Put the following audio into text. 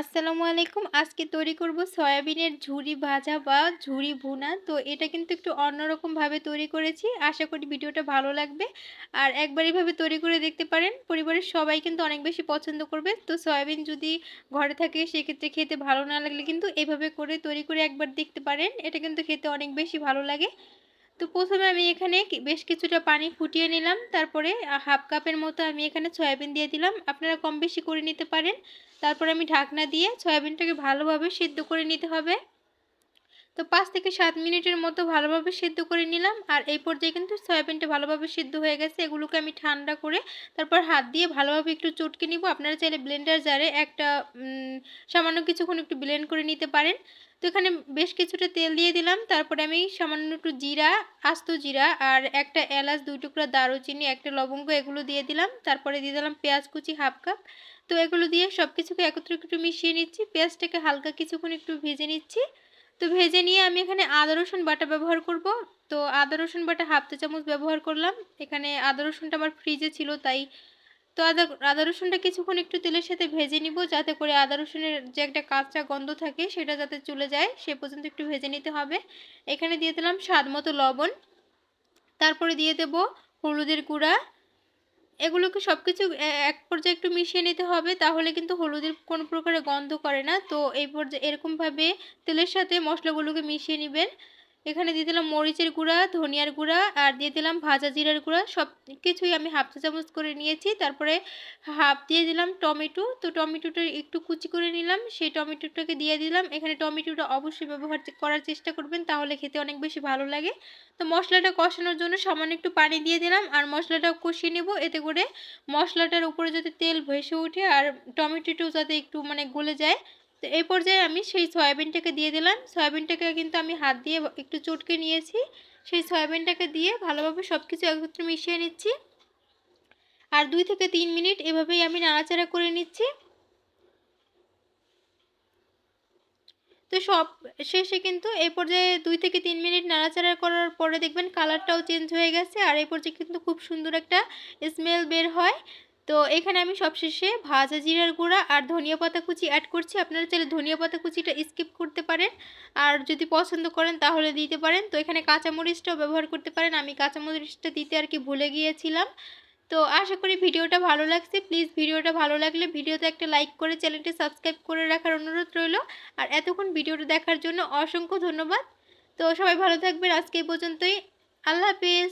আসসালামু আলাইকুম। আজকে তৈরি করব সয়াবিনের ঝুরি ভাজা বা ঝুরি ভুনা। তো এটা কিন্তু একটু অন্যরকমভাবে তৈরি করেছি। আশা করি ভিডিওটা ভালো লাগবে। আর একবার এইভাবে তৈরি করে দেখতে পারেন। পরিবারের সবাই কিন্তু অনেক বেশি পছন্দ করবে। তো সয়াবিন যদি ঘরে থাকে, সেক্ষেত্রে খেতে ভালো না লাগলে কিন্তু এভাবে করে তৈরি করে একবার দেখতে পারেন। এটা কিন্তু খেতে অনেক বেশি ভালো লাগে। তো প্রথমে আমি এখানে বেশ কিছুটা পানি ফুটিয়ে নিলাম। তারপরে হাফ কাপের মতো আমি এখানে সয়াবিন দিয়ে দিলাম। আপনারা কম বেশি করে নিতে পারেন। তারপর আমি ঢাকনা দিয়ে সয়াবিনটাকে ভালোভাবে সিদ্ধ করে নিতে হবে। তো পাঁচ থেকে সাত মিনিটের মতো ভালোভাবে সেদ্ধ করে নিলাম। আর এই পর্যায়ে কিন্তু সয়াবিনটা ভালোভাবে সিদ্ধ হয়ে গেছে। এগুলোকে আমি ঠান্ডা করে তারপর হাত দিয়ে ভালোভাবে একটু চটকে নিব। আপনারা চাইলে ব্লেন্ডার জারে একটা সামান্য কিছুক্ষণ একটু ব্লেন্ড করে নিতে পারেন। তো এখানে বেশ কিছুটা তেল দিয়ে দিলাম। তারপরে আমি সামান্য একটু জিরা, আস্ত জিরা আর একটা এলাচ, দুই টুকরা দারুচিনি, একটা লবঙ্গ এগুলো দিয়ে দিলাম। তারপরে দিয়ে দিলাম পেঁয়াজ কুচি হাফ কাপ। তো এগুলো দিয়ে সব কিছুকে একত্র একটু মিশিয়ে নিচ্ছি। পেঁয়াজটাকে হালকা কিছুক্ষণ একটু ভেজে নিচ্ছি। তো ভেজে নিয়ে আমি এখানে আদা, রসুন বাটা ব্যবহার করব। তো আদা, রসুন বাটা হাফ চা চামচ ব্যবহার করলাম। এখানে আদা, রসুনটা আমার ফ্রিজে ছিল, তাই তো আদা আদা, রসুনটা কিছুক্ষণ একটু তেলের সাথে ভেজে নিব, যাতে করে আদা, রসুনের যে একটা কাঁচা গন্ধ থাকে, সেটা যাতে চলে যায়। সে পর্যন্ত একটু ভেজে নিতে হবে। এখানে দিয়ে দিলাম স্বাদ মতো লবণ। তারপরে দিয়ে দেব হলুদের গুঁড়া। এগুলোকে সব কিছু এক পর্যায়ে একটু মিশিয়ে নিতে হবে, তাহলে কিন্তু হলুদের কোনো প্রকারে গন্ধ করে না। তো এই পর্যায়ে এরকমভাবে তেলের সাথে মশলাগুলোকে মিশিয়ে নেবেন। এখানে দিয়ে দিলাম মরিচের গুঁড়া, ধনিয়ার গুঁড়া আর দিয়ে দিলাম ভাজা জিরার গুঁড়া। সব কিছুই আমি হাফ চা চামচ করে নিয়েছি। তারপরে হাফ দিয়ে দিলাম টমেটো। তো টমেটোটা একটু কুচি করে নিলাম। সেই টমেটোটাকে দিয়ে দিলাম। এখানে টমেটোটা অবশ্যই ব্যবহার করার চেষ্টা করবেন, তাহলে খেতে অনেক বেশি ভালো লাগে। তো মশলাটা কষানোর জন্য সামান্য একটু পানি দিয়ে দিলাম আর মশলাটা কষিয়ে নেব। এতে করে মশলাটার উপরে যাতে তেল ভেসে ওঠে আর টমেটোটাও যাতে একটু মানে গলে যায়। তো এই পর্যায়ে আমি সেই সয়াবিনটাকে দিয়ে দিলাম। সয়াবিনটাকে কিন্তু আমি হাত দিয়ে একটু চটকে নিয়েছি। সেই সয়াবিনটাকে দিয়ে ভালোভাবে সব কিছু একত্রে মিশিয়ে নিচ্ছি। আর দুই থেকে তিন মিনিট এভাবেই আমি নাড়াচাড়া করে নিচ্ছি। তো সব শেষে কিন্তু এই পর্যায়ে দুই থেকে তিন মিনিট নাড়াচাড়া করার পরে দেখবেন কালারটাও চেঞ্জ হয়ে গেছে। আর এই পর্যায়ে কিন্তু খুব সুন্দর একটা স্মেল বের হয়। তো এখানে আমি সবশেষে ভাজা জিরার গুঁড়া আর ধনিয়া পাতা কুচি অ্যাড করছি। আপনারা চাইলে ধনিয়া পাতা কুচিটা স্কিপ করতে পারেন। আর যদি পছন্দ করেন তাহলে দিতে পারেন। তো এখানে কাঁচামরিচটাও ব্যবহার করতে পারেন। আমি কাঁচামরিচটা দিতে আর কি ভুলে গিয়েছিলাম। তো আশা করি ভিডিওটা ভালো লাগছে। প্লিজ ভিডিওটা ভালো লাগলে ভিডিওতে একটা লাইক করে চ্যানেলটি সাবস্ক্রাইব করে রাখার অনুরোধ রইল। আর এতক্ষণ ভিডিওটা দেখার জন্য অসংখ্য ধন্যবাদ। তো সবাই ভালো থাকবেন। আজকে এই পর্যন্তই। আল্লাহ হাফিজ।